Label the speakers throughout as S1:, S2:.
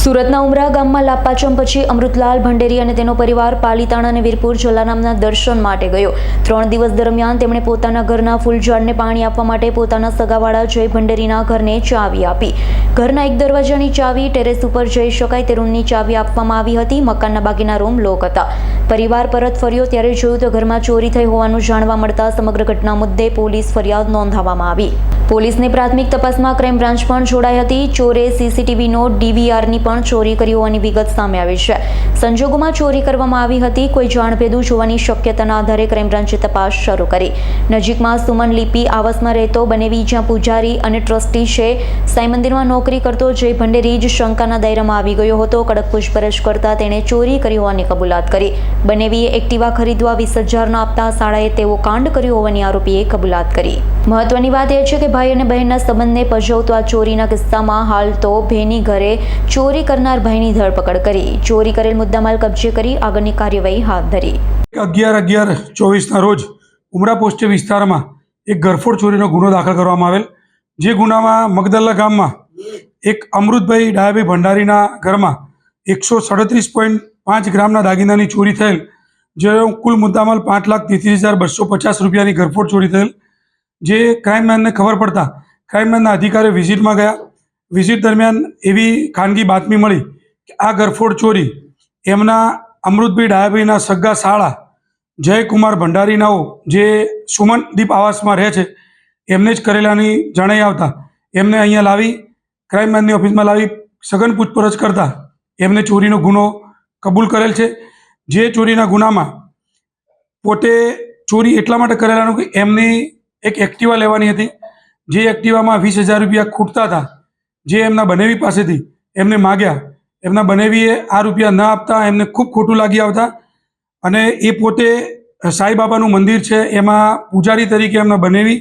S1: સુરતના ઉમરા ગામમાં લાપાચમ પછી અમૃતલાલ ભંડેરી અને તેનો પરિવાર પાલીતાણા અને વીરપુર જલારામના દર્શન માટે ગયો. ત્રણ દિવસ દરમિયાન તેમણે પોતાના ઘરના ફૂલઝાડને પાણી આપવા માટે પોતાના સગાવાળા જય ભંડેરીના ઘરને ચાવી આપી. ઘરના એક દરવાજાની ચાવી ટેરેસ ઉપર જઈ શકાય તે રૂમની ચાવી આપવામાં આવી હતી. મકાનના બાકીના રૂમ લોક હતા. પરિવાર પરત ફર્યો ત્યારે જોયું તો ઘરમાં ચોરી થઈ હોવાનું જાણવા મળતા સમગ્ર ઘટના મુદ્દે પોલીસ ફરિયાદ નોંધાવવામાં આવી. પોલીસની પ્રાથમિક તપાસમાં ક્રાઇમ બ્રાન્ચ પણ જોડાઈ હતી. ચોરે સીસીટીવીનો ડીવીઆરની પણ ચોરી કરી હોવાની વિગત સામે આવી છે. સંજોગોમાં ચોરી કરવામાં આવી હતી. કોઈ જાણભેદું જોવાની શક્યતાના આધારે ક્રાઇમ બ્રાન્ચે તપાસ શરૂ કરી. નજીકમાં સુમન લિપિ આવાસમાં રહેતો બનેવી જ્યાં પૂજારી અને ટ્રસ્ટી છે. સાંઈ મંદિરમાં નોકરી કરતો જય ભંડેરી જ શંકાના દાયરામાં આવી ગયો હતો. કડક પૂછપરછ કરતા તેણે ચોરી કરી હોવાની કબૂલાત કરી. બનેવીએ એક્ટિવા ખરીદવા વીસ હજારના આપતા શાળાએ તેવો કાંડ કર્યો હોવાની આરોપીએ કબૂલાત કરી. મહત્વની વાત એ છે કે ભાઈ અને બહેનના સંબંધને પજવતા ચોરીના કિસ્સામાં હાલ તો ભેની ઘરે ચોરી કરનાર ભાઈની ધરપકડ કરી. ચોરી કરેલ મુદ્દામાલ કબજે કરી આગળની કાર્યવાહી હાથ ધરી.
S2: અગિયાર અગિયાર ચોવીસના રોજ ઉમરા પોસ્ટ વિસ્તારમાં એક ગરફોડ ચોરીનો ગુનો દાખલ કરવામાં આવેલ, જે ગુનામાં મગદલ્લા ગામમાં એક અમૃતભાઈ ડાયાભાઈ ભંડારીના ઘરમાં એકસો સડત્રીસ પોઈન્ટ પાંચ ગ્રામના દાગીનાની ચોરી થયેલ, જે કુલ મુદ્દામાલ પાંચ લાખ તેત્રીસ હજાર બસો પચાસ રૂપિયાની ઘરફોડ ચોરી થયેલ, જે ક્રાઇમમેનને ખબર પડતા ક્રાઇમમેનના અધિકારીઓ વિઝિટમાં ગયા. વિઝિટ દરમિયાન એવી ખાનગી બાતમી મળી કે આ ગરફોડ ચોરી એમના અમૃતભાઈ ડાયાભાઈના સગ્ગા શાળા જયકુમાર ભંડારીનાઓ, જે સુમનદીપ આવાસમાં રહે છે, એમને જ કરેલાની જણાઈ આવતા એમને અહીંયા લાવી ક્રાઇમમેનની ઓફિસમાં લાવી, સઘન પૂછપરછ કરતા એમને ચોરીનો ગુનો કબૂલ કરેલ છે. જે ચોરીના ગુનામાં પોતે ચોરી એટલા માટે કરેલાનું કે એમની એક એક્ટિવા લેવાની હતી. જે એક્ટિવામાં વીસ હજાર રૂપિયા ખૂટતા હતા. જે એમના બનેવી પાસેથી એમને માગ્યા. એમના બનેવીએ આ રૂપિયા ન આપતા, એમને ખૂબ ખોટું લાગી આવતા. અને એ પોતે સાંઈબાબાનું મંદિર છે, એમાં પૂજારી તરીકે એમના બનેવી.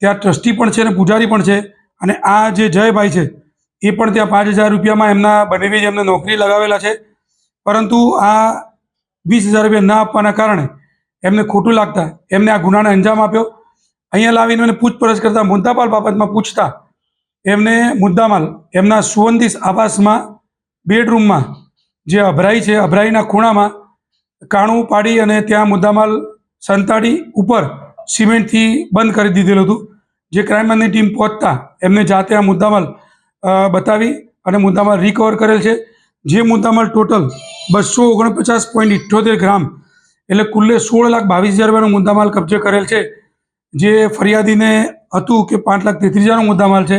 S2: ત્યાં ટ્રસ્ટી પણ છે અને પૂજારી પણ છે. અને આ જે જયભાઈ છે, એ પણ ત્યાં પાંચ હજાર રૂપિયામાં એમના બનેવી એમને નોકરી લગાવેલા છે. પરંતુ આ વીસ હજાર રૂપિયા ન આપવાના કારણે એમને ખોટું લાગતા, એમને આ ગુનાને અંજામ આપ્યો. અહીંયા લાવીને એને પૂછપરછ કરતા મુદ્દામાલ બાબતમાં પૂછતા, એમને મુદ્દામાલ, એમના સુવંદીસ આવાસમાં, બેડરૂમમાં, જે અભરાઈ છે, અભરાઈના ખૂણામાં, કાણું પાડી અને ત્યાં મુદ્દામાલ સંતાડી ઉપર સિમેન્ટથી બંધ કરી દીધેલું હતું. જે ક્રાઇમની ટીમ પહોંચતા, એમને જાતે આ મુદ્દામાલ બતાવી અને મુદ્દામાલ રિકવર કરેલ છે. જે મુદ્દામાલ ટોટલ બસો ઓગણપચાસ પોઈન્ટ ઇઠ્યોતેર ગ્રામ એટલે કુલ્લે સોળ લાખ બાવીસ હજાર રૂપિયાનો મુદ્દામાલ કબજે કરેલ છે, જે ફરિયાદીને હતું કે પાંચ લાખ તેત્રીસ હજારનો મુદ્દામાલ છે.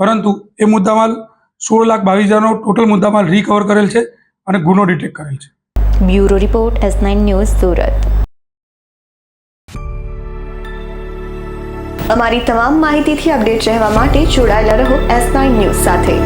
S2: પરંતુ એ મુદ્દામાલ સોળ લાખ બાવીસ હજારનો ટોટલ મુદ્દામાલ રિકવર કરેલ છે અને ગુનો ડિટેક્ટ કરેલ છે.
S1: Bureau report S nine news Surat.
S3: અમારી તમામ માહિતીથી અપડેટ રહેવા માટે જોડાયેલા રહો એસ નાઇન ન્યૂઝ સાથે.